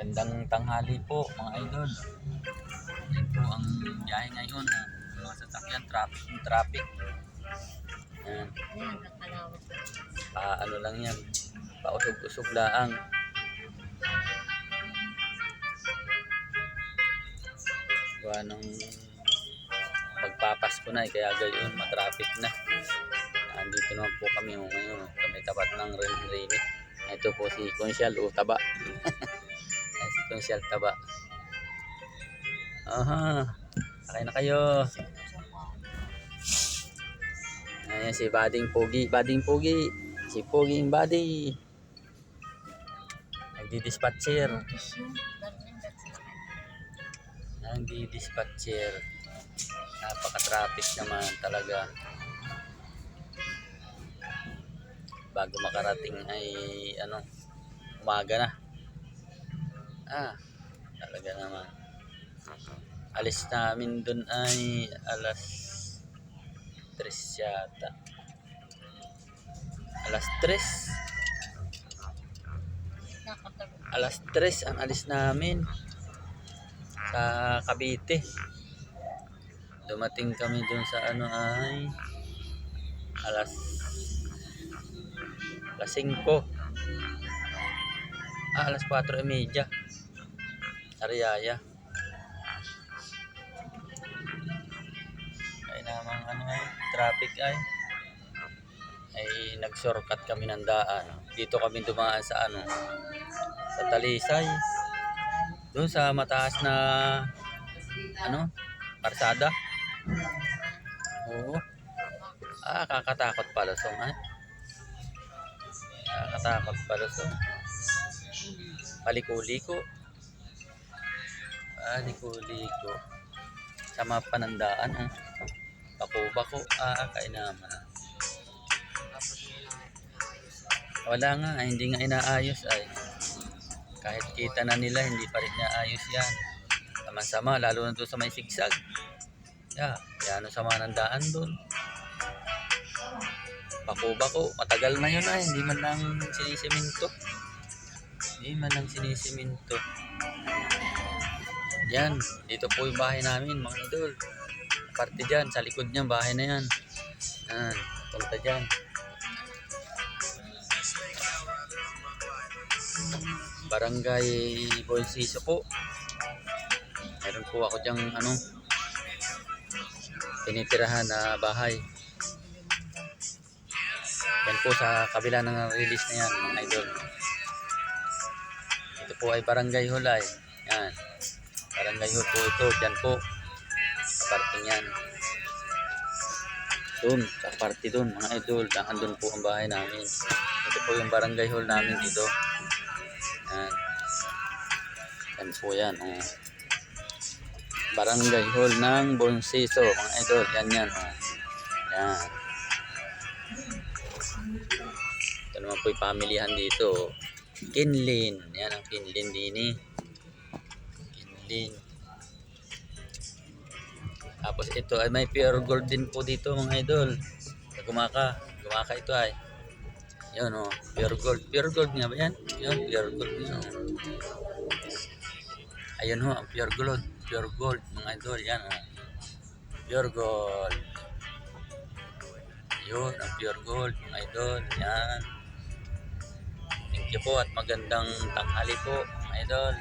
Magandang tanghali po mga idol. Yan po ang biyahe ngayon. ah. Mga sasakyan, traffic traffic. Yan. Pa, ano lang yan. Pausog-usog laang. Gawa ng magpapasko na eh, kaya gayon matraffic na. Andito naman po kami oh, ngayon. Kami tapat ng Rini. Ito po si Consial o Ayan si. Aha. Sakay na kayo. Ayan si Bading Pogi. Bading Pogi. Si Poging Badi. Nagdi-dispatcher. Nagdi-dispatcher. Napaka-traffic naman talaga. Bago makarating ay ano, umaga na. Ah, talaga naman. Alis namin dun ay alas 3 yata. Alas 3. Nakatabi. Alas 3 ang alis namin sa Cavite. Dumating kami dun sa ano ay alas alas 5. Ah, alas 4 e media. Ariaya. Ay namang ano ay traffic ay ay nag-shortcut kami ng daan. Dito kami dumaan sa ano sa Talisay. Doon sa mataas na ano, karsada. Oo. Ah, kakatakot pala song ay. Kakatakot pala song. Paliko-liko. Paliko-liko. Sa mga panandaan, oh. Bako-bako. Ah, kain naman. Wala nga, hindi nga inaayos ay. Kahit kita na nila, hindi pa rin naayos yan. Sama-sama, lalo na doon sa may sigsag. Yeah, yan ang sama ng daan doon. Bako-bako, matagal na yun ay, hindi man lang sinisiminto. Hindi man lang sinisiminto. Yan, dito po yung bahay namin, mga idol. Parte dyan, sa likod niya, bahay na yan. Yan, punta dyan. Barangay Bolsiso po. Meron po ako diyang ano, tinitirahan na bahay. Yan po sa kabila ng release na yan, mga idol. Ito po ay Barangay Hulay. Yan. Barangay Hul po ito. Yan po. Sa parting yan. Doon, sa party doon, mga idol. Andun po ang bahay namin. Ito po yung barangay hall namin dito. Yan. Yan po yan. Oh. Barangay hall ng Bonsiso, mga idol. Yan yan. Oh. Yan. Ito naman po yung pamilihan dito. Kinlin. Yan ang Kinlin din. Tapos ito ay may pure gold din po dito mga idol. Gumaka. Gumaka ito ay. Yun oh, pure gold. Pure gold nga ba yan? Yun, pure gold. Yun, oh. Ayun ho, ang pure gold. Pure gold mga idol. Yan oh. Pure gold. Yun, ang pure gold mga idol. Yan. Thank you po at magandang tanghali po mga idol.